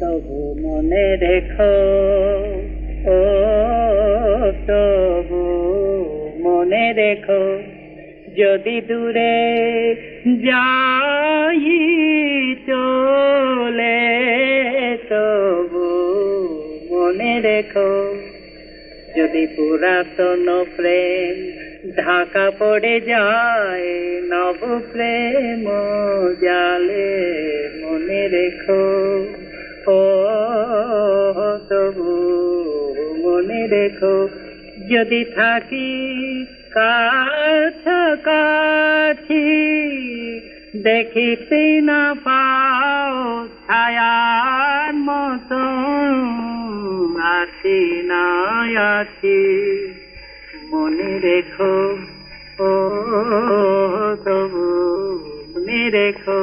তবু মনে রেখো, ও তবু মনে রেখো, যদি দূরে যাই চলে, তবু মনে রেখো, যদি পুরাতন প্রেম ঢাকা পড়ে যায় নব প্রেম জালে মনে রেখো। তবু মনে রেখো, যদি থাকি কাছাকাছি দেখিতে না পাও ছায়ার মতো আছি না আছি মনে রেখো, ও তবু মনে রেখো।